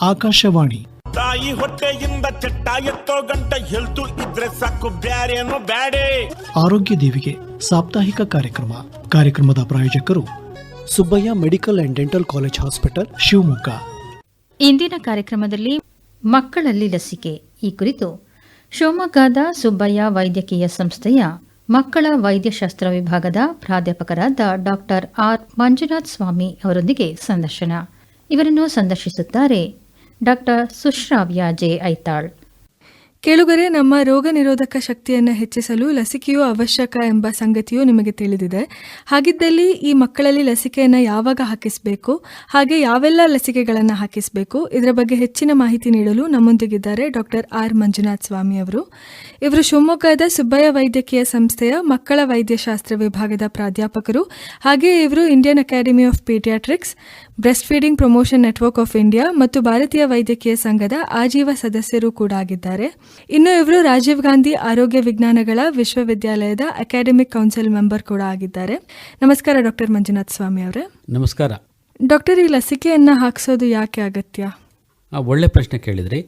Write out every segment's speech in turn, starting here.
ಆಕಾಶವಾಣಿ. ತಾಯಿ ಹೊಟ್ಟೆಯಿಂದ ಚಟ್ಟ ಎತ್ತೋ ಗಂಟ ಹೆಲ್ತು ಇದ್ರೆ ಸಾಕು ಬ್ಯಾರೇನು ಬ್ಯಾಡೆ. ಆರೋಗ್ಯ ದೇವಿಗೆ ಸಾಪ್ತಾಹಿಕ ಕಾರ್ಯಕ್ರಮ. ಕಾರ್ಯಕ್ರಮದ ಪ್ರಾಯೋಜಕರು Subbaiah medical and dental college hospital Shivamogga. ಇಂದಿನ ಕಾರ್ಯಕ್ರಮದಲ್ಲಿ ಮಕ್ಕಳಲ್ಲಿ ಲಸಿಕೆ. ಈ ಕುರಿತು ಶಿವಮೊಗ್ಗದ ಸುಬ್ಬಯ್ಯ ವೈದ್ಯಕೀಯ ಸಂಸ್ಥೆಯ ಮಕ್ಕಳ ವೈದ್ಯಶಾಸ್ತ್ರ ವಿಭಾಗದ ಪ್ರಾಧ್ಯಾಪಕರಾದ ಡಾಕ್ಟರ್ ಆರ್ ಮಂಜುನಾಥ್ ಸ್ವಾಮಿ ಅವರೊಂದಿಗೆ ಸಂದರ್ಶನ. ಇವರನ್ನು ಸಂದರ್ಶಿಸುತ್ತಾರೆ ಡಾಕ್ಟರ್ ಸುಶ್ರಾವ್ಯ ಜೆ ಐತಾಳ್. ಕೇಳುಗರೆ, ನಮ್ಮ ರೋಗ ನಿರೋಧಕ ಶಕ್ತಿಯನ್ನು ಹೆಚ್ಚಿಸಲು ಲಸಿಕೆಯು ಅವಶ್ಯಕ ಎಂಬ ಸಂಗತಿಯು ನಿಮಗೆ ತಿಳಿದಿದೆ. ಹಾಗಿದ್ದಲ್ಲಿ ಈ ಮಕ್ಕಳಲ್ಲಿ ಲಸಿಕೆಯನ್ನು ಯಾವಾಗ ಹಾಕಿಸಬೇಕು? ಹಾಗೆ ಯಾವೆಲ್ಲ ಲಸಿಕೆಗಳನ್ನು ಹಾಕಿಸಬೇಕು? ಇದರ ಬಗ್ಗೆ ಹೆಚ್ಚಿನ ಮಾಹಿತಿ ನೀಡಲು ನಮ್ಮೊಂದಿಗಿದ್ದಾರೆ ಡಾಕ್ಟರ್ ಆರ್. ಮಂಜುನಾಥ್ ಸ್ವಾಮಿ ಅವರು. ಇವರು ಶಿವಮೊಗ್ಗದ ಸುಬ್ಬಯ್ಯ ವೈದ್ಯಕೀಯ ಸಂಸ್ಥೆಯ ಮಕ್ಕಳ ವೈದ್ಯಶಾಸ್ತ್ರ ವಿಭಾಗದ ಪ್ರಾಧ್ಯಾಪಕರು. ಹಾಗೆ ಇವರು Indian academy of paediatrics breast feeding promotion network of India ಮತ್ತು ಭಾರತೀಯ ವೈದ್ಯಕೀಯ ಸಂಘದ ಆಜೀವ ಸದಸ್ಯರು ಕೂಡ ಆಗಿದ್ದಾರೆ. ಇನ್ನು ಇವರು ರಾಜೀವ್ ಗಾಂಧಿ ಆರೋಗ್ಯ ವಿಜ್ಞಾನಗಳ ವಿಶ್ವವಿದ್ಯಾಲಯದ ಅಕಾಡೆಮಿಕ್ ಕೌನ್ಸಿಲ್ ಮೆಂಬರ್ ಕೂಡ ಆಗಿದ್ದಾರೆ. ನಮಸ್ಕಾರ ಡಾಕ್ಟರ್ ಮಂಜುನಾಥ್ ಸ್ವಾಮಿ ಅವರೇ. ನಮಸ್ಕಾರ. ಡಾಕ್ಟರ್ ಈ ಲಸಿಕೆಯನ್ನ ಹಾಕಿಸೋದು ಯಾಕೆ ಅಗತ್ಯ? ಒಳ್ಳೆ ಪ್ರಶ್ನೆ ಕೇಳಿದ್ರಿ.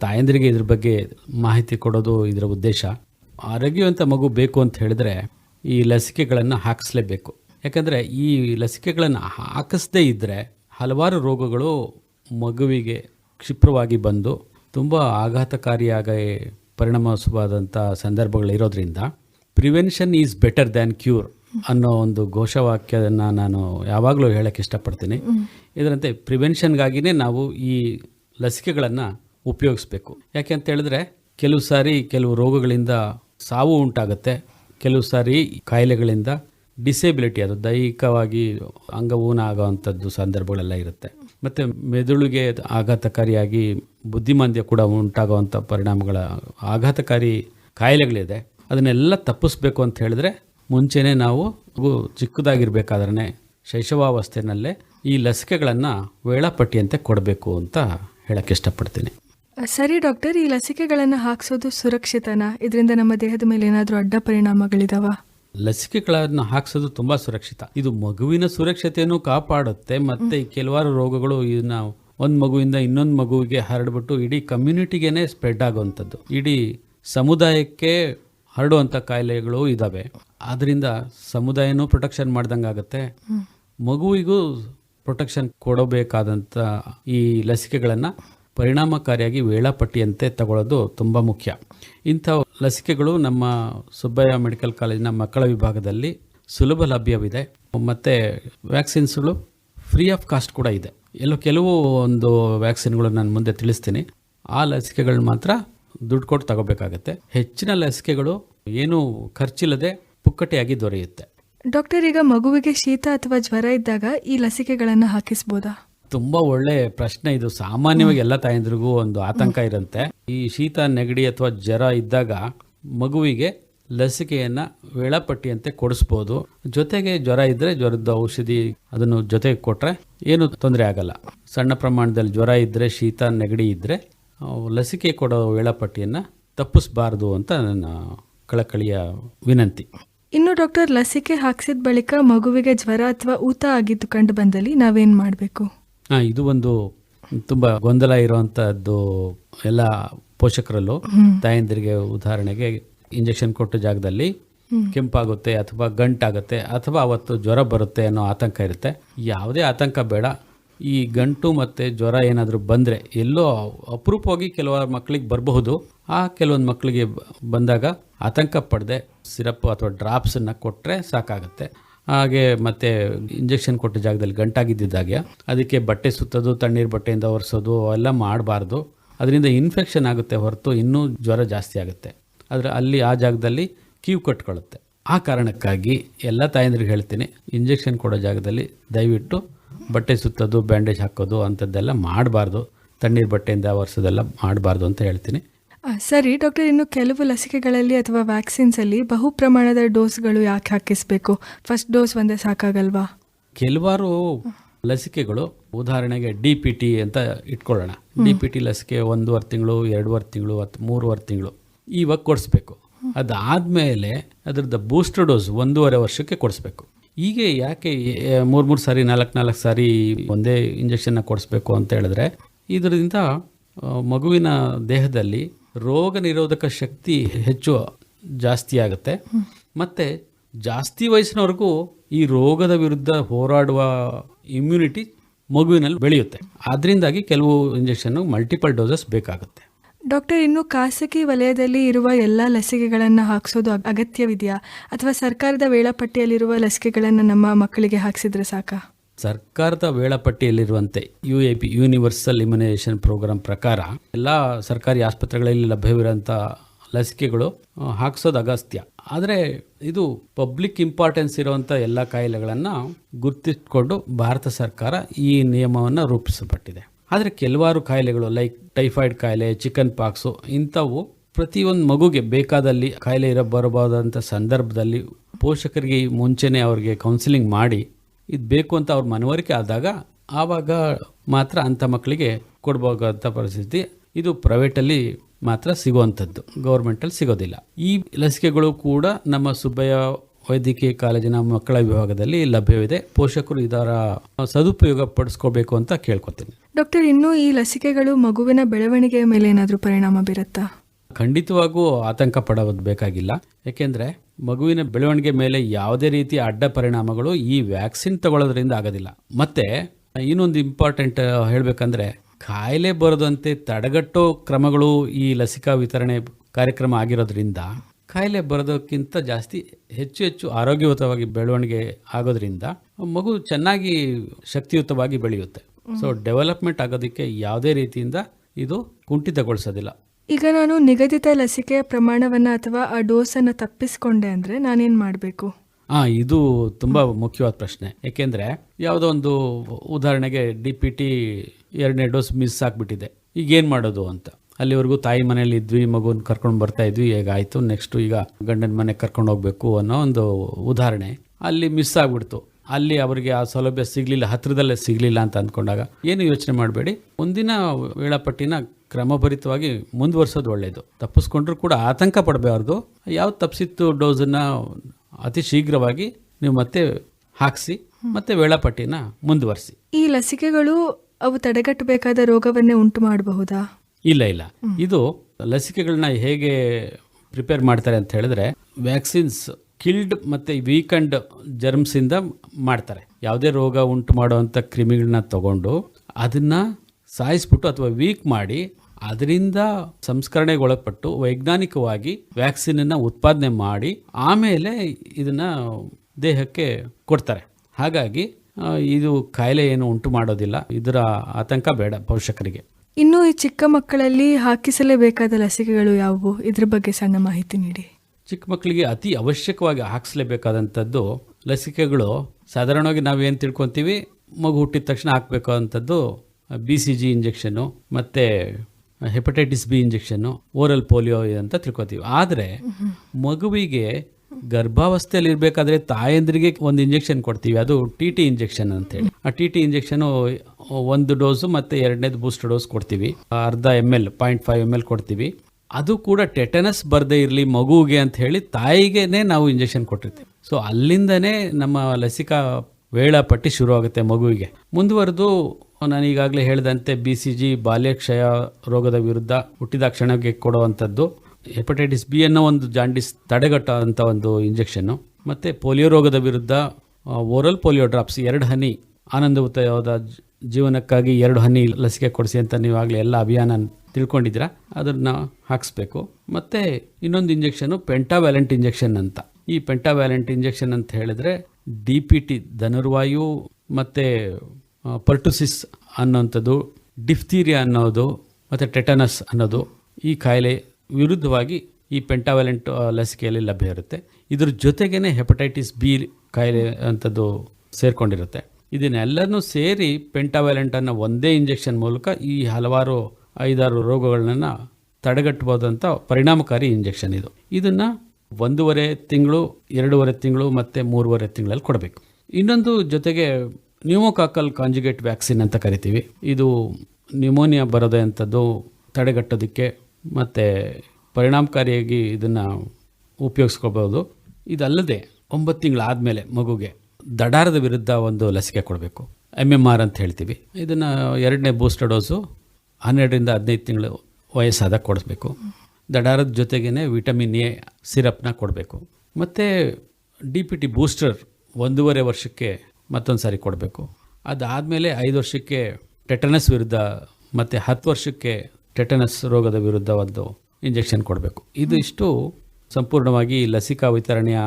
ತಾಯಂದಿರಿಗೆ ಇದ್ರ ಬಗ್ಗೆ ಮಾಹಿತಿ ಕೊಡೋದು ಇದರ ಉದ್ದೇಶ. ಆರೋಗ್ಯವಂತ ಮಗು ಬೇಕು ಅಂತ ಹೇಳಿದ್ರೆ ಈ ಲಸಿಕೆಗಳನ್ನು ಹಾಕಿಸ್ಲೇಬೇಕು. ಯಾಕಂದರೆ ಈ ಲಸಿಕೆಗಳನ್ನು ಹಾಕಿಸದೇ ಇದ್ದರೆ ಹಲವಾರು ರೋಗಗಳು ಮಗುವಿಗೆ ಕ್ಷಿಪ್ರವಾಗಿ ಬಂದು ತುಂಬ ಆಘಾತಕಾರಿಯಾಗಿ ಪರಿಣಾಮವಾದಂಥ ಸಂದರ್ಭಗಳಿರೋದ್ರಿಂದ prevention is better than cure ಅನ್ನೋ ಒಂದು ಘೋಷವಾಕ್ಯವನ್ನು ನಾನು ಯಾವಾಗಲೂ ಹೇಳೋಕ್ಕೆ ಇಷ್ಟಪಡ್ತೀನಿ. ಇದರಂತೆ ಪ್ರಿವೆನ್ಷನ್ಗಾಗಿಯೇ ನಾವು ಈ ಲಸಿಕೆಗಳನ್ನು ಉಪಯೋಗಿಸ್ಬೇಕು. ಯಾಕೆ ಅಂತ ಹೇಳಿದ್ರೆ ಕೆಲವು ಸಾರಿ ಕೆಲವು ರೋಗಗಳಿಂದ ಸಾವು ಉಂಟಾಗುತ್ತೆ, ಕೆಲವು ಸಾರಿ ಕಾಯಿಲೆಗಳಿಂದ ಡಿಸೇಬಿಲಿಟಿ, ಅದು ದೈಹಿಕವಾಗಿ ಅಂಗವೂನ ಆಗೋವಂಥದ್ದು ಸಂದರ್ಭಗಳೆಲ್ಲ ಇರುತ್ತೆ. ಮತ್ತು ಮೆದುಳಿಗೆ ಆಘಾತಕಾರಿಯಾಗಿ ಬುದ್ಧಿಮಾಂದ್ಯ ಕೂಡ ಉಂಟಾಗುವಂಥ ಪರಿಣಾಮಗಳ ಆಘಾತಕಾರಿ ಕಾಯಿಲೆಗಳಿದೆ. ಅದನ್ನೆಲ್ಲ ತಪ್ಪಿಸ್ಬೇಕು ಅಂತ ಹೇಳಿದ್ರೆ ಮುಂಚೆನೇ ನಾವು ಚಿಕ್ಕದಾಗಿರ್ಬೇಕಾದ್ರೆ ಶೈಶವಾವಸ್ಥೆನಲ್ಲೇ ಈ ಲಸಿಕೆಗಳನ್ನು ವೇಳಾಪಟ್ಟಿಯಂತೆ ಕೊಡಬೇಕು ಅಂತ ಹೇಳಕ್ಕೆ ಇಷ್ಟಪಡ್ತೀನಿ. ಸರಿ ಡಾಕ್ಟರ್, ಈ ಲಸಿಕೆಗಳನ್ನು ಹಾಕ್ಸೋದು ಸುರಕ್ಷಿತನಾ? ಇದರಿಂದ ನಮ್ಮ ದೇಹದ ಮೇಲೆ ಏನಾದರೂ ಅಡ್ಡ ಪರಿಣಾಮಗಳಿದಾವ? ಲಸಿಕೆಗಳನ್ನು ಹಾಕ್ಸೋದು ತುಂಬಾ ಸುರಕ್ಷಿತ. ಇದು ಮಗುವಿನ ಸುರಕ್ಷತೆಯನ್ನು ಕಾಪಾಡುತ್ತೆ ಮತ್ತೆ ಕೆಲವಾರು ರೋಗಗಳು ಇದನ್ನ ಒಂದು ಮಗುವಿಂದ ಇನ್ನೊಂದು ಮಗುವಿಗೆ ಹರಡ್ಬಿಟ್ಟು ಇಡೀ ಕಮ್ಯುನಿಟಿಗೆನೆ ಸ್ಪ್ರೆಡ್ ಆಗುವಂಥದ್ದು ಇಡೀ ಸಮುದಾಯಕ್ಕೆ ಹರಡುವಂಥ ಕಾಯಿಲೆಗಳು ಇದ್ದಾವೆ ಆದ್ದರಿಂದ ಸಮುದಾಯನೂ ಪ್ರೊಟೆಕ್ಷನ್ ಮಾಡ್ದಂಗೆ ಆಗುತ್ತೆ. ಮಗುವಿಗೂ ಪ್ರೊಟೆಕ್ಷನ್ ಕೊಡಬೇಕಾದಂಥ ಈ ಲಸಿಕೆಗಳನ್ನು ಪರಿಣಾಮಕಾರಿಯಾಗಿ ವೇಳಾಪಟ್ಟಿಯಂತೆ ತಗೊಳ್ಳೋದು ತುಂಬ ಮುಖ್ಯ. ಇಂಥ ಲಸಿಕೆಗಳು ನಮ್ಮ ಸುಬ್ಬಯ್ಯ ಮೆಡಿಕಲ್ ಕಾಲೇಜಿನ ಮಕ್ಕಳ ವಿಭಾಗದಲ್ಲಿ ಸುಲಭ ಲಭ್ಯವಿದೆ. ಮತ್ತು ವ್ಯಾಕ್ಸಿನ್ಸ್ಗಳು ಫ್ರೀ ಆಫ್ ಕಾಸ್ಟ್ ಕೂಡ ಇದೆ. ಎಲ್ಲೋ ಕೆಲವು ಒಂದು ವ್ಯಾಕ್ಸಿನ್ಗಳು ನಾನು ಮುಂದೆ ತಿಳಿಸ್ತೀನಿ. ಆ ಲಸಿಕೆಗಳು ಮಾತ್ರ ದುಡ್ಡು ಕೊಟ್ಟು ತಗೋಬೇಕಾಗತ್ತೆ. ಹೆಚ್ಚಿನ ಲಸಿಕೆಗಳು ಏನು ಖರ್ಚಿಲ್ಲದೆ ಪುಕ್ಕಟೆಯಾಗಿ ದೊರೆಯುತ್ತೆ. ಡಾಕ್ಟರ್, ಈಗ ಮಗುವಿಗೆ ಶೀತ ಅಥವಾ ಜ್ವರ ಇದ್ದಾಗ ಈ ಲಸಿಕೆಗಳನ್ನು ಹಾಕಿಸ್ಬೋದಾ? ತುಂಬಾ ಒಳ್ಳೆ ಪ್ರಶ್ನೆ ಇದು. ಸಾಮಾನ್ಯವಾಗಿ ಎಲ್ಲ ತಾಯಂದ್ರಿಗೂ ಒಂದು ಆತಂಕ ಇರಂತೆ. ಈ ಶೀತ ನೆಗಡಿ ಅಥವಾ ಜ್ವರ ಇದ್ದಾಗ ಮಗುವಿಗೆ ಲಸಿಕೆಯನ್ನ ವೇಳಾಪಟ್ಟಿಯಂತೆ ಕೊಡಿಸ್ಬೋದು. ಜೊತೆಗೆ ಜ್ವರ ಇದ್ರೆ ಜ್ವರದ ಔಷಧಿ ಅದನ್ನು ಜೊತೆಗೆ ಕೊಟ್ರೆ ಏನು ತೊಂದರೆ ಆಗಲ್ಲ. ಸಣ್ಣ ಪ್ರಮಾಣದಲ್ಲಿ ಜ್ವರ ಇದ್ರೆ ಶೀತ ನೆಗಡಿ ಇದ್ರೆ ಲಸಿಕೆ ಕೊಡೋ ವೇಳಾಪಟ್ಟಿಯನ್ನು ತಪ್ಪಿಸಬಾರ್ದು ಅಂತ ನನ್ನ ಕಳಕಳಿಯ ವಿನಂತಿ. ಇನ್ನು ಡಾಕ್ಟರ್ ಲಸಿಕೆ ಹಾಕ್ಸಿದ ಬಳಿಕ ಮಗುವಿಗೆ ಜ್ವರ ಅಥವಾ ಊತ ಆಗಿದ್ದು ಕಂಡು ಬಂದಲ್ಲಿ ನಾವೇನು ಮಾಡಬೇಕು? ಇದು ಒಂದು ತುಂಬಾ ಗೊಂದಲ ಇರುವಂತಹದ್ದು ಎಲ್ಲ ಪೋಷಕರಲ್ಲೂ. ತಾಯಂದಿರಿಗೆ ಉದಾಹರಣೆಗೆ ಇಂಜೆಕ್ಷನ್ ಕೊಟ್ಟ ಜಾಗದಲ್ಲಿ ಕೆಂಪಾಗುತ್ತೆ ಅಥವಾ ಗಂಟಾಗುತ್ತೆ ಅಥವಾ ಅವತ್ತು ಜ್ವರ ಬರುತ್ತೆ ಅನ್ನೋ ಆತಂಕ ಇರುತ್ತೆ. ಯಾವುದೇ ಆತಂಕ ಬೇಡ. ಈ ಗಂಟು ಮತ್ತು ಜ್ವರ ಏನಾದರೂ ಬಂದರೆ ಎಲ್ಲೋ ಅಪರೂಪವಾಗಿ ಕೆಲವಾರು ಮಕ್ಕಳಿಗೆ ಬರಬಹುದು. ಆ ಕೆಲವೊಂದು ಮಕ್ಕಳಿಗೆ ಬಂದಾಗ ಆತಂಕ ಪಡದೆ ಸಿರಪ್ ಅಥವಾ ಡ್ರಾಪ್ಸನ್ನು ಕೊಟ್ಟರೆ ಸಾಕಾಗುತ್ತೆ. ಹಾಗೆ ಮತ್ತೆ ಇಂಜೆಕ್ಷನ್ ಕೊಟ್ಟ ಜಾಗದಲ್ಲಿ ಗಂಟಾಗಿದ್ದಾಗ ಅದಕ್ಕೆ ಬಟ್ಟೆ ಸುತ್ತೋದು, ತಣ್ಣೀರು ಬಟ್ಟೆಯಿಂದ ಒರೆಸೋದು, ಅವೆಲ್ಲ ಮಾಡಬಾರ್ದು. ಅದರಿಂದ ಇನ್ಫೆಕ್ಷನ್ ಆಗುತ್ತೆ ಹೊರತು ಇನ್ನೂ ಜ್ವರ ಜಾಸ್ತಿ ಆಗುತ್ತೆ. ಆದರೆ ಅಲ್ಲಿ ಆ ಜಾಗದಲ್ಲಿ ಕ್ಯೂ ಕಟ್ಕೊಳ್ಳುತ್ತೆ ಆ ಕಾರಣಕ್ಕಾಗಿ ಎಲ್ಲ ತಾಯಂದ್ರಿಗೆ ಹೇಳ್ತೀನಿ ಇಂಜೆಕ್ಷನ್ ಕೊಡೋ ಜಾಗದಲ್ಲಿ ದಯವಿಟ್ಟು ಬಟ್ಟೆ ಸುತ್ತೋದು, ಬ್ಯಾಂಡೇಜ್ ಹಾಕೋದು, ಅಂಥದ್ದೆಲ್ಲ ಮಾಡಬಾರ್ದು. ತಣ್ಣೀರು ಬಟ್ಟೆಯಿಂದ ಒರೆಸೋದೆಲ್ಲ ಮಾಡಬಾರ್ದು ಅಂತ ಹೇಳ್ತೀನಿ. ಸರಿ ಡಾಕ್ಟರ್ ಇನ್ನು ಕೆಲವು ಲಸಿಕೆಗಳಲ್ಲಿ ಅಥವಾ ವ್ಯಾಕ್ಸಿನ್ಸ್ ಅಲ್ಲಿ ಬಹು ಪ್ರಮಾಣದ ಡೋಸ್ಗಳು ಯಾಕೆ ಹಾಕಿಸ್ಬೇಕು? ಫಸ್ಟ್ ಡೋಸ್ ಒಂದೇ ಸಾಕಾಗಲ್ವಾ? ಕೆಲವಾರು ಲಸಿಕೆಗಳು ಉದಾಹರಣೆಗೆ ಡಿ ಪಿ ಟಿ ಅಂತ ಇಟ್ಕೊಳ್ಳೋಣ. ಡಿ ಪಿ ಟಿ ಲಸಿಕೆ ಒಂದೂವರೆ ತಿಂಗಳು ಎರಡೂವರೆ ತಿಂಗಳು ಅಥವಾ ಮೂರುವರೆ ತಿಂಗಳು ಇವಾಗ ಕೊಡಿಸ್ಬೇಕು. ಅದಾದಮೇಲೆ ಅದರದ್ದು ಬೂಸ್ಟರ್ ಡೋಸ್ ಒಂದೂವರೆ ವರ್ಷಕ್ಕೆ ಕೊಡಿಸ್ಬೇಕು. ಹೀಗೆ ಯಾಕೆ ಮೂರು ಮೂರು ಸಾರಿ ನಾಲ್ಕು ನಾಲ್ಕು ಸಾರಿ ಒಂದೇ ಇಂಜೆಕ್ಷನ್ನ ಕೊಡಿಸ್ಬೇಕು ಅಂತ ಹೇಳಿದ್ರೆ ಇದರಿಂದ ಮಗುವಿನ ದೇಹದಲ್ಲಿ ರೋಗ ನಿರೋಧಕ ಶಕ್ತಿ ಹೆಚ್ಚು ಜಾಸ್ತಿ ಆಗುತ್ತೆ ಮತ್ತು ಜಾಸ್ತಿ ವಯಸ್ಸಿನವರೆಗೂ ಈ ರೋಗದ ವಿರುದ್ಧ ಹೋರಾಡುವ ಇಮ್ಯುನಿಟಿ ಮಗುವಿನಲ್ಲಿ ಬೆಳೆಯುತ್ತೆ. ಅದರಿಂದಾಗಿ ಕೆಲವು ಇಂಜೆಕ್ಷನ್ ಮಲ್ಟಿಪಲ್ ಡೋಸಸ್ ಬೇಕಾಗುತ್ತೆ. ಡಾಕ್ಟರ್, ಇನ್ನು ಖಾಸಗಿ ವಲಯದಲ್ಲಿ ಇರುವ ಎಲ್ಲ ಲಸಿಕೆಗಳನ್ನು ಹಾಕಿಸೋದು ಅಗ್- ಅಗತ್ಯವಿದೆಯಾ? ಅಥವಾ ಸರ್ಕಾರದ ವೇಳಾಪಟ್ಟಿಯಲ್ಲಿರುವ ಲಸಿಕೆಗಳನ್ನು ನಮ್ಮ ಮಕ್ಕಳಿಗೆ ಹಾಕಿಸಿದ್ರೆ ಸಾಕಾ? ಸರ್ಕಾರದ ವೇಳಾಪಟ್ಟಿಯಲ್ಲಿರುವಂತೆ U A P universal immunisation programme ಪ್ರಕಾರ ಎಲ್ಲ ಸರ್ಕಾರಿ ಆಸ್ಪತ್ರೆಗಳಲ್ಲಿ ಲಭ್ಯವಿರುವಂಥ ಲಸಿಕೆಗಳು ಹಾಕ್ಸೋದು ಅಗತ್ಯ. ಆದರೆ ಇದು ಪಬ್ಲಿಕ್ ಇಂಪಾರ್ಟೆನ್ಸ್ ಇರುವಂಥ ಎಲ್ಲ ಕಾಯಿಲೆಗಳನ್ನು ಗುರುತಿಸಿಕೊಂಡು ಭಾರತ ಸರ್ಕಾರ ಈ ನಿಯಮವನ್ನು ರೂಪಿಸಲ್ಪಟ್ಟಿದೆ. ಆದರೆ ಕೆಲವಾರು ಕಾಯಿಲೆಗಳು ಲೈಕ್ ಟೈಫಾಯ್ಡ್ ಕಾಯಿಲೆ ಚಿಕನ್ ಪಾಕ್ಸು ಇಂಥವು ಪ್ರತಿಯೊಂದು ಮಗುಗೆ ಬೇಕಾದಲ್ಲಿ ಕಾಯಿಲೆ ಇರ ಸಂದರ್ಭದಲ್ಲಿ ಪೋಷಕರಿಗೆ ಮುಂಚೆನೇ ಅವರಿಗೆ ಕೌನ್ಸಿಲಿಂಗ್ ಮಾಡಿ ಇದು ಬೇಕು ಅಂತ ಅವ್ರ ಮನವರಿಕೆ ಆದಾಗ ಆವಾಗ ಮಾತ್ರ ಅಂಥ ಮಕ್ಕಳಿಗೆ ಕೊಡ್ಬೋದಂಥ ಪರಿಸ್ಥಿತಿ ಇದು ಪ್ರೈವೇಟಲ್ಲಿ ಮಾತ್ರ ಸಿಗುವಂಥದ್ದು. ಗೌರ್ಮೆಂಟಲ್ಲಿ ಸಿಗೋದಿಲ್ಲ. ಈ ಲಸಿಕೆಗಳು ಕೂಡ ನಮ್ಮ ಸುಬ್ಬಯ್ಯ ವೈದ್ಯಕೀಯ ಕಾಲೇಜಿನ ಮಕ್ಕಳ ವಿಭಾಗದಲ್ಲಿ ಲಭ್ಯವಿದೆ. ಪೋಷಕರು ಇದರ ಸದುಪಯೋಗ ಪಡಿಸ್ಕೋಬೇಕು ಅಂತ ಕೇಳ್ಕೊತೀನಿ. ಡಾಕ್ಟರ್, ಇನ್ನು ಈ ಲಸಿಕೆಗಳು ಮಗುವಿನ ಬೆಳವಣಿಗೆಯ ಮೇಲೆ ಏನಾದರೂ ಪರಿಣಾಮ ಬೀರುತ್ತಾ? ಖಂಡಿತವಾಗೂ ಆತಂಕ ಪಡೋದು ಬೇಕಾಗಿಲ್ಲ. ಯಾಕೆಂದರೆ ಮಗುವಿನ ಬೆಳವಣಿಗೆ ಮೇಲೆ ಯಾವುದೇ ರೀತಿಯ ಅಡ್ಡ ಪರಿಣಾಮಗಳು ಈ ವ್ಯಾಕ್ಸಿನ್ ತಗೊಳ್ಳೋದ್ರಿಂದ ಆಗೋದಿಲ್ಲ. ಮತ್ತು ಇನ್ನೊಂದು ಇಂಪಾರ್ಟೆಂಟ್ ಹೇಳಬೇಕಂದ್ರೆ ಕಾಯಿಲೆ ಬರದಂತೆ ತಡೆಗಟ್ಟೋ ಕ್ರಮಗಳು ಈ ಲಸಿಕಾ ವಿತರಣೆ ಕಾರ್ಯಕ್ರಮ ಆಗಿರೋದ್ರಿಂದ ಕಾಯಿಲೆ ಬರೋದಕ್ಕಿಂತ ಜಾಸ್ತಿ ಹೆಚ್ಚು ಹೆಚ್ಚು ಆರೋಗ್ಯಯುತವಾಗಿ ಬೆಳವಣಿಗೆ ಆಗೋದ್ರಿಂದ ಮಗು ಚೆನ್ನಾಗಿ ಶಕ್ತಿಯುತವಾಗಿ ಬೆಳೆಯುತ್ತೆ. ಸೊ ಡೆವಲಪ್ಮೆಂಟ್ ಆಗೋದಕ್ಕೆ ಯಾವುದೇ ರೀತಿಯಿಂದ ಇದು ಕುಂಠಿತಗೊಳಿಸೋದಿಲ್ಲ. ಈಗ ನಾನು ನಿಗದಿತ ಲಸಿಕೆಯ ಪ್ರಮಾಣವನ್ನು ಅಥವಾ ಆ ಡೋಸನ್ನು ತಪ್ಪಿಸ್ಕೊಂಡೆ ಅಂದರೆ ನಾನೇನು ಮಾಡಬೇಕು? ಆ, ಇದು ತುಂಬ ಮುಖ್ಯವಾದ ಪ್ರಶ್ನೆ. ಯಾಕೆಂದ್ರೆ ಯಾವುದೋ ಒಂದು ಉದಾಹರಣೆಗೆ ಡಿ ಪಿ ಟಿ ಎರಡನೇ ಡೋಸ್ ಮಿಸ್ ಆಗಿಬಿಟ್ಟಿದೆ. ಈಗ ಏನು ಮಾಡೋದು ಅಂತ? ಅಲ್ಲಿವರೆಗೂ ತಾಯಿ ಮನೇಲಿ ಇದ್ವಿ, ಮಗುನ ಕರ್ಕೊಂಡು ಬರ್ತಾ ಇದ್ವಿ, ಈಗ ಆಯಿತು ನೆಕ್ಸ್ಟು ಈಗ ಗಂಡನ ಮನೆಗೆ ಕರ್ಕೊಂಡು ಹೋಗ್ಬೇಕು ಅನ್ನೋ ಒಂದು ಉದಾಹರಣೆ. ಅಲ್ಲಿ ಮಿಸ್ ಆಗಿಬಿಡ್ತು. ಅಲ್ಲಿ ಅವರಿಗೆ ಆ ಸೌಲಭ್ಯ ಸಿಗಲಿಲ್ಲ ಹತ್ತಿರದಲ್ಲೇ ಸಿಗಲಿಲ್ಲ ಅಂತ ಅಂದ್ಕೊಂಡಾಗ ಏನು ಯೋಚನೆ ಮಾಡಬೇಡಿ. ಮುಂದಿನ ವೇಳಾಪಟ್ಟಿನ ಕ್ರಮಭರಿತವಾಗಿ ಮುಂದುವರಿಸೋದು ಒಳ್ಳೆಯದು ತಪ್ಪಿಸ್ಕೊಂಡ್ರೂ ಕೂಡ ಆತಂಕ ಪಡಬಾರ್ದು. ಯಾವ ತಪ್ಪಿಸಿತ್ತು ಡೋಸನ್ನು ಅತಿ ಶೀಘ್ರವಾಗಿ ನೀವು ಮತ್ತೆ ಹಾಕಿಸಿ ಮತ್ತೆ ವೇಳಾಪಟ್ಟಿನ ಮುಂದುವರಿಸಿ. ಈ ಲಸಿಕೆಗಳು ಅವು ತಡೆಗಟ್ಟಬೇಕಾದ ರೋಗವನ್ನೇ ಉಂಟು ಮಾಡಬಹುದಾ? ಇಲ್ಲ ಇಲ್ಲ. ಇದು ಲಸಿಕೆಗಳನ್ನ ಹೇಗೆ ಪ್ರಿಪೇರ್ ಮಾಡ್ತಾರೆ ಅಂತ ಹೇಳಿದ್ರೆ ವ್ಯಾಕ್ಸಿನ್ಸ್ ಕಿಲ್ಡ್ ಮತ್ತು ವೀಕಂಡ್ ಜರ್ಮ್ಸಿಂದ ಮಾಡ್ತಾರೆ. ಯಾವುದೇ ರೋಗ ಉಂಟು ಮಾಡುವಂಥ ಕ್ರಿಮಿಗಳನ್ನ ತಗೊಂಡು ಅದನ್ನು ಸಾಯಿಸ್ಬಿಟ್ಟು ಅಥವಾ ವೀಕ್ ಮಾಡಿ ಅದರಿಂದ ಸಂಸ್ಕರಣೆಗೆ ಒಳಪಟ್ಟು ವೈಜ್ಞಾನಿಕವಾಗಿ ವ್ಯಾಕ್ಸಿನನ್ನು ಉತ್ಪಾದನೆ ಮಾಡಿ ಆಮೇಲೆ ಇದನ್ನು ದೇಹಕ್ಕೆ ಕೊಡ್ತಾರೆ. ಹಾಗಾಗಿ ಇದು ಕಾಯಿಲೆ ಏನು ಉಂಟು ಮಾಡೋದಿಲ್ಲ. ಇದರ ಆತಂಕ ಬೇಡ ಪೋಷಕರಿಗೆ. ಇನ್ನು ಈ ಚಿಕ್ಕ ಮಕ್ಕಳಲ್ಲಿ ಹಾಕಿಸಲೇಬೇಕಾದ ಲಸಿಕೆಗಳು ಯಾವುವು? ಇದ್ರ ಬಗ್ಗೆ ಸಣ್ಣ ಮಾಹಿತಿ ನೀಡಿ. ಚಿಕ್ಕ ಮಕ್ಕಳಿಗೆ ಅತಿ ಅವಶ್ಯಕವಾಗಿ ಹಾಕಿಸ್ಲೇಬೇಕಾದಂಥದ್ದು ಲಸಿಕೆಗಳು. ಸಾಧಾರಣವಾಗಿ ಏನು ತಿಳ್ಕೊತೀವಿ, ಮಗು ಹುಟ್ಟಿದ ತಕ್ಷಣ ಹಾಕಬೇಕು ಅಂಥದ್ದು ಬಿ ಸಿ ಜಿ ಇಂಜೆಕ್ಷನ್ನು ಮತ್ತು hepatitis B injection, oral polio ಅಂತ ತಿಳ್ಕೊತೀವಿ. ಆದರೆ ಮಗುವಿಗೆ ಗರ್ಭಾವಸ್ಥೆಯಲ್ಲಿ ಇರಬೇಕಾದ್ರೆ ತಾಯಂದ್ರಿಗೆ ಒಂದು ಇಂಜೆಕ್ಷನ್ ಕೊಡ್ತೀವಿ. ಅದು ಟಿ ಟಿ ಇಂಜೆಕ್ಷನ್ ಅಂತೇಳಿ. ಆ ಟಿ ಟಿ ಇಂಜೆಕ್ಷನು ಒಂದು ಡೋಸು ಮತ್ತು ಎರಡನೇದು ಬೂಸ್ಟರ್ ಡೋಸ್ ಕೊಡ್ತೀವಿ. ಅರ್ಧ M L point five M L ಕೊಡ್ತೀವಿ. ಅದು ಕೂಡ ಟೆಟನಸ್ ಬರದೇ ಇರಲಿ ಮಗುವಿಗೆ ಅಂತ ಹೇಳಿ ತಾಯಿಗೆನೇ ನಾವು ಇಂಜೆಕ್ಷನ್ ಕೊಟ್ಟಿರ್ತೀವಿ. ಸೊ ಅಲ್ಲಿಂದನೇ ನಮ್ಮ ಲಸಿಕಾ ವೇಳಾಪಟ್ಟಿ ಶುರುವಾಗುತ್ತೆ ಮಗುವಿಗೆ. ಮುಂದುವರೆದು ನಾನು ಈಗಾಗಲೇ ಹೇಳಿದಂತೆ ಬಿ ಸಿ ಜಿ ಬಾಲ್ಯಕ್ಷಯ ರೋಗದ ವಿರುದ್ಧ ಹುಟ್ಟಿದ ಕ್ಷಣಕ್ಕೆ ಕೊಡುವಂಥದ್ದು ಹೆಪಟೈಟಿಸ್ ಬಿ ಅನ್ನೋ ಒಂದು ಜಾಂಡಿಸ್ ತಡೆಗಟ್ಟುವಂಥ ಒಂದು ಇಂಜೆಕ್ಷನ್ನು ಮತ್ತು ಪೋಲಿಯೋ ರೋಗದ ವಿರುದ್ಧ ಓರಲ್ ಪೋಲಿಯೋ ಡ್ರಾಪ್ಸ್ ಎರಡು ಹನಿ ಆನಂದಯುತವಾದ ಜೀವನಕ್ಕಾಗಿ ಎರಡು ಹನಿ ಲಸಿಕೆ ಕೊಡಿಸಿ ಅಂತ ನೀವಾಗಲೇ ಎಲ್ಲ ಅಭಿಯಾನ ತಿಳ್ಕೊಂಡಿದ್ದೀರಾ? ಅದನ್ನು ಹಾಕಿಸ್ಬೇಕು. ಮತ್ತು ಇನ್ನೊಂದು ಇಂಜೆಕ್ಷನು ಪೆಂಟಾವ್ಯಾಲೆಂಟ್ ಇಂಜೆಕ್ಷನ್ ಅಂತ. ಈ ಪೆಂಟಾವ್ಯಾಲೆಂಟ್ ಇಂಜೆಕ್ಷನ್ ಅಂತ ಹೇಳಿದ್ರೆ ಡಿ ಪಿ ಟಿ, ಧನುರ್ವಾಯು ಮತ್ತು ಪರ್ಟುಸಿಸ್ ಅನ್ನೋಂಥದ್ದು, ಡಿಫ್ತೀರಿಯಾ ಅನ್ನೋದು, ಮತ್ತು ಟೆಟನಸ್ ಅನ್ನೋದು ಈ ಕಾಯಿಲೆ ವಿರುದ್ಧವಾಗಿ ಈ ಪೆಂಟಾವ್ಯಾಲೆಂಟ್ ಲಸಿಕೆಯಲ್ಲಿ ಲಭ್ಯ ಇರುತ್ತೆ. ಇದ್ರ ಜೊತೆಗೇ ಹೆಪಟೈಟಿಸ್ ಬಿ ಕಾಯಿಲೆ ಅಂಥದ್ದು ಸೇರಿಕೊಂಡಿರುತ್ತೆ. ಇದನ್ನೆಲ್ಲನೂ ಸೇರಿ ಪೆಂಟಾವ್ಯಾಲೆಂಟನ್ನು ಒಂದೇ ಇಂಜೆಕ್ಷನ್ ಮೂಲಕ ಈ ಹಲವಾರು ಐದಾರು ರೋಗಗಳನ್ನ ತಡೆಗಟ್ಟಬಹುದಂಥ ಪರಿಣಾಮಕಾರಿ ಇಂಜೆಕ್ಷನ್ ಇದು. ಇದನ್ನು ಒಂದೂವರೆ ತಿಂಗಳು, ಎರಡೂವರೆ ತಿಂಗಳು ಮತ್ತು ಮೂರುವರೆ ತಿಂಗಳಲ್ಲಿ ಕೊಡಬೇಕು. ಇನ್ನೊಂದು ಜೊತೆಗೆ ನ್ಯೂಮೋಕಾಕಲ್ ಕಾಂಜುಗೇಟ್ ವ್ಯಾಕ್ಸಿನ್ ಅಂತ ಕರಿತೀವಿ. ಇದು ನ್ಯೂಮೋನಿಯಾ ಬರೋದೇ ಅಂಥದ್ದು ತಡೆಗಟ್ಟೋದಕ್ಕೆ ಮತ್ತು ಪರಿಣಾಮಕಾರಿಯಾಗಿ ಇದನ್ನು ಉಪಯೋಗಿಸ್ಕೋಬೋದು. ಇದಲ್ಲದೆ ಒಂಬತ್ತು ತಿಂಗಳಾದಮೇಲೆ ಮಗುಗೆ ದಡಾರದ ವಿರುದ್ಧ ಒಂದು ಲಸಿಕೆ ಕೊಡಬೇಕು. ಎಂ ಎಂ ಆರ್ ಅಂತ ಹೇಳ್ತೀವಿ. ಇದನ್ನು ಎರಡನೇ ಬೂಸ್ಟರ್ ಡೋಸು ಹನ್ನೆರಡರಿಂದ ಹದಿನೈದು ತಿಂಗಳು ವಯಸ್ಸಾದಾಗ ಕೊಡಿಸ್ಬೇಕು. ದಡಾರದ ಜೊತೆಗೇ ವಿಟಮಿನ್ ಎ ಸಿರಪ್ನ ಕೊಡಬೇಕು. ಮತ್ತು ಡಿ ಪಿ ಟಿ ಬೂಸ್ಟರ್ ಒಂದೂವರೆ ವರ್ಷಕ್ಕೆ ಮತ್ತೊಂದು ಸಾರಿ ಕೊಡಬೇಕು. ಅದಾದಮೇಲೆ ಐದು ವರ್ಷಕ್ಕೆ ಟೆಟನಸ್ ವಿರುದ್ಧ ಮತ್ತು ಹತ್ತು ವರ್ಷಕ್ಕೆ ಟೆಟನಸ್ ರೋಗದ ವಿರುದ್ಧ ಒಂದು ಇಂಜೆಕ್ಷನ್ ಕೊಡಬೇಕು. ಇದು ಇಷ್ಟು ಸಂಪೂರ್ಣವಾಗಿ ಲಸಿಕಾ ವಿತರಣೆಯ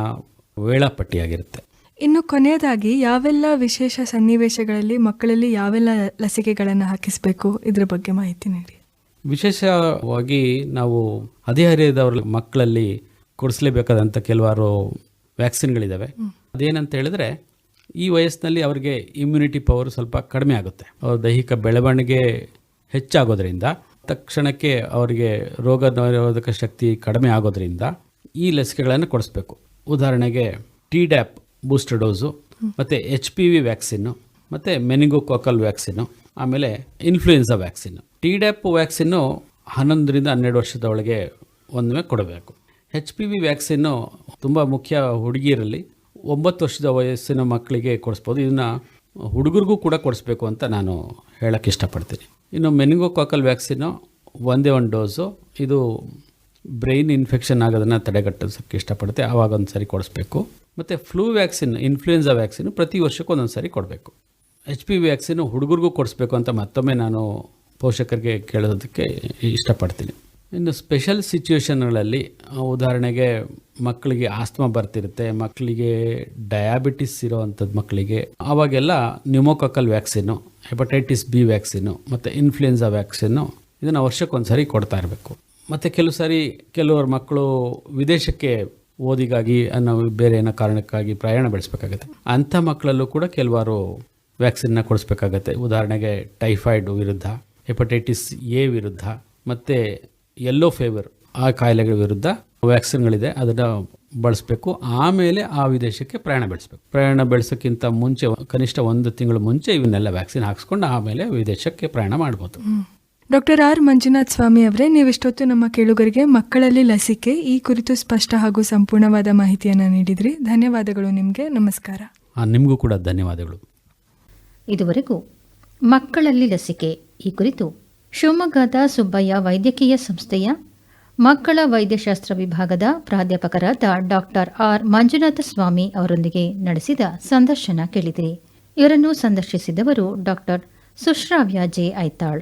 ವೇಳಾಪಟ್ಟಿಯಾಗಿರುತ್ತೆ. ಇನ್ನು ಕೊನೆಯದಾಗಿ ಯಾವೆಲ್ಲ ವಿಶೇಷ ಸನ್ನಿವೇಶಗಳಲ್ಲಿ ಮಕ್ಕಳಲ್ಲಿ ಯಾವೆಲ್ಲ ಲಸಿಕೆಗಳನ್ನು ಹಾಕಿಸಬೇಕು? ಇದರ ಬಗ್ಗೆ ಮಾಹಿತಿ ನೀಡಿ. ವಿಶೇಷವಾಗಿ ನಾವು ಹದಿಹರೆಯದವ್ರ ಮಕ್ಕಳಲ್ಲಿ ಕೊಡಿಸಲೇಬೇಕಾದಂಥ ಕೆಲವಾರು ವ್ಯಾಕ್ಸಿನ್ಗಳಿದ್ದಾವೆ ಅದೇನಂತ ಹೇಳಿದ್ರೆ, ಈ ವಯಸ್ಸಿನಲ್ಲಿ ಅವರಿಗೆ ಇಮ್ಯುನಿಟಿ ಪವರ್ ಸ್ವಲ್ಪ ಕಡಿಮೆ ಆಗುತ್ತೆ. ಅವ್ರ ದೈಹಿಕ ಬೆಳವಣಿಗೆ ಹೆಚ್ಚಾಗೋದ್ರಿಂದ, ತಕ್ಷಣಕ್ಕೆ ಅವರಿಗೆ ರೋಗ ನಿರೋಧಕ ಶಕ್ತಿ ಕಡಿಮೆ ಆಗೋದ್ರಿಂದ ಈ ಲಸಿಕೆಗಳನ್ನು ಕೊಡಿಸ್ಬೇಕು. ಉದಾಹರಣೆಗೆ ಟಿ ಡ್ಯಾಪ್ ಬೂಸ್ಟರ್ ಡೋಸು ಮತ್ತು ಎಚ್ ಪಿ ವಿ ವ್ಯಾಕ್ಸಿನ್ನು ಮತ್ತು ಮೆನಿಗೋಕಾಕಲ್ ವ್ಯಾಕ್ಸಿನ್ನು ಆಮೇಲೆ influenza vaccine Tdap vaccine ಹನ್ನೊಂದರಿಂದ ಹನ್ನೆರಡು ವರ್ಷದ ಒಳಗೆ ಒಂದೊಮ್ಮೆ ಕೊಡಬೇಕು. ಎಚ್ ಪಿ ವಿ ವ್ಯಾಕ್ಸಿನ್ನು ತುಂಬ ಮುಖ್ಯ ಹುಡುಗಿಯರಲ್ಲಿ ಒಂಬತ್ತು ವರ್ಷದ ವಯಸ್ಸಿನ ಮಕ್ಕಳಿಗೆ ಕೊಡಿಸ್ಬೋದು. ಇದನ್ನು ಹುಡುಗರಿಗೂ ಕೂಡ ಕೊಡಿಸ್ಬೇಕು ಅಂತ ನಾನು ಹೇಳೋಕ್ಕೆ ಇಷ್ಟಪಡ್ತೀನಿ. ಇನ್ನು ಮೆನಿಗೋಕಾಕಲ್ ವ್ಯಾಕ್ಸಿನ್ನು ಒಂದೇ ಒಂದು ಡೋಸು ಇದು ಬ್ರೈನ್ ಇನ್ಫೆಕ್ಷನ್ ಆಗೋದನ್ನು ತಡೆಗಟ್ಟಿಸೋಕ್ಕೆ ಇಷ್ಟಪಡುತ್ತೆ. ಆವಾಗ ಒಂದು ಸರಿ ಕೊಡಿಸ್ಬೇಕು. ಮತ್ತು ಫ್ಲೂ ವ್ಯಾಕ್ಸಿನ್ ಇನ್ಫ್ಲೂಯೆನ್ಸಾ ವ್ಯಾಕ್ಸಿನ್ ಪ್ರತಿ ವರ್ಷಕ್ಕೂ ಒಂದೊಂದು ಸಾರಿ ಕೊಡಬೇಕು. ಎಚ್ ಪಿ ವ್ಯಾಕ್ಸಿನ್ ಹುಡುಗರಿಗೂ ಕೊಡಿಸ್ಬೇಕು ಅಂತ ಮತ್ತೊಮ್ಮೆ ನಾನು ಪೋಷಕರಿಗೆ ಕೇಳೋದಕ್ಕೆ ಇಷ್ಟಪಡ್ತೀನಿ. ಇನ್ನು ಸ್ಪೆಷಲ್ ಸಿಚುವೇಷನ್ಗಳಲ್ಲಿ ಉದಾಹರಣೆಗೆ ಮಕ್ಕಳಿಗೆ ಆಸ್ತಮಾ ಬರ್ತಿರುತ್ತೆ, ಮಕ್ಕಳಿಗೆ ಡಯಾಬಿಟಿಸ್ ಇರೋವಂಥದ್ದು ಮಕ್ಕಳಿಗೆ, ಆವಾಗೆಲ್ಲ pneumococcal vaccine hepatitis B vaccine ಮತ್ತು ಇನ್ಫ್ಲೂಯೆನ್ಸಾ ವ್ಯಾಕ್ಸಿನ್ನು ಇದನ್ನು ವರ್ಷಕ್ಕೊಂದು ಸಾರಿ ಕೊಡ್ತಾ ಇರಬೇಕು. ಮತ್ತು ಕೆಲವು ಸಾರಿ ಕೆಲವರು ಮಕ್ಕಳು ವಿದೇಶಕ್ಕೆ ಓದಿಗಾಗಿ ನಾವು ಬೇರೆ ಏನೋ ಕಾರಣಕ್ಕಾಗಿ ಪ್ರಯಾಣ ಬೆಳೆಸಬೇಕಾಗತ್ತೆ. ಅಂಥ ಮಕ್ಕಳಲ್ಲೂ ಕೂಡ ಕೆಲವಾರು ವ್ಯಾಕ್ಸಿನ್ನ ಕೊಡಿಸ್ಬೇಕಾಗತ್ತೆ. ಉದಾಹರಣೆಗೆ ಟೈಫಾಯ್ಡ್ ವಿರುದ್ಧ ಹೆಪಟೈಟಿಸ್ ಎ ವಿರುದ್ಧ, ಮತ್ತು ಯೆಲ್ಲೋ ಫೇವರ್ ಆ ಕಾಯಿಲೆಗಳ ವಿರುದ್ಧ ವ್ಯಾಕ್ಸಿನ್ಗಳಿದೆ ಅದನ್ನು ಬಳಸಬೇಕು. ಆಮೇಲೆ ಆ ವಿದೇಶಕ್ಕೆ ಪ್ರಯಾಣ ಬೆಳೆಸ್ಬೇಕು. ಪ್ರಯಾಣ ಬೆಳೆಸೋಕ್ಕಿಂತ ಮುಂಚೆ, ಕನಿಷ್ಠ ಒಂದು ತಿಂಗಳು ಮುಂಚೆ ಇವನ್ನೆಲ್ಲ ವ್ಯಾಕ್ಸಿನ್ ಹಾಕ್ಸ್ಕೊಂಡು ಆಮೇಲೆ ವಿದೇಶಕ್ಕೆ ಪ್ರಯಾಣ ಮಾಡ್ಬೋದು. ಡಾಕ್ಟರ್ ಆರ್ ಮಂಜುನಾಥ್ ಸ್ವಾಮಿ ಅವರೇ ನೀವಿಷ್ಟೊತ್ತು ನಮ್ಮ ಕೇಳುಗರಿಗೆ ಮಕ್ಕಳಲ್ಲಿ ಲಸಿಕೆ ಈ ಕುರಿತು ಸ್ಪಷ್ಟ ಹಾಗೂ ಸಂಪೂರ್ಣವಾದ ಮಾಹಿತಿಯನ್ನು ನೀಡಿದ್ರಿ. ಧನ್ಯವಾದಗಳು ನಿಮಗೆ. ನಮಸ್ಕಾರ. ಆ, ನಿಮಗೂ ಕೂಡ ಧನ್ಯವಾದಗಳು. ಇದುವರೆಗೂ ಮಕ್ಕಳಲ್ಲಿ ಲಸಿಕೆ ಈ ಕುರಿತು ಶಿವಮೊಗ್ಗದ ಸುಬ್ಬಯ್ಯ ವೈದ್ಯಕೀಯ ಸಂಸ್ಥೆಯ ಮಕ್ಕಳ ವೈದ್ಯಶಾಸ್ತ್ರ ವಿಭಾಗದ ಪ್ರಾಧ್ಯಾಪಕರಾದ ಡಾಕ್ಟರ್ ಆರ್ ಮಂಜುನಾಥ ಸ್ವಾಮಿ ಅವರೊಂದಿಗೆ ನಡೆಸಿದ ಸಂದರ್ಶನ ಕೇಳಿದಿರಿ ಇವರನ್ನು ಸಂದರ್ಶಿಸಿದವರು ಡಾಕ್ಟರ್ ಸುಶ್ರಾವ್ಯ ಜೆ ಐತಾಳ್.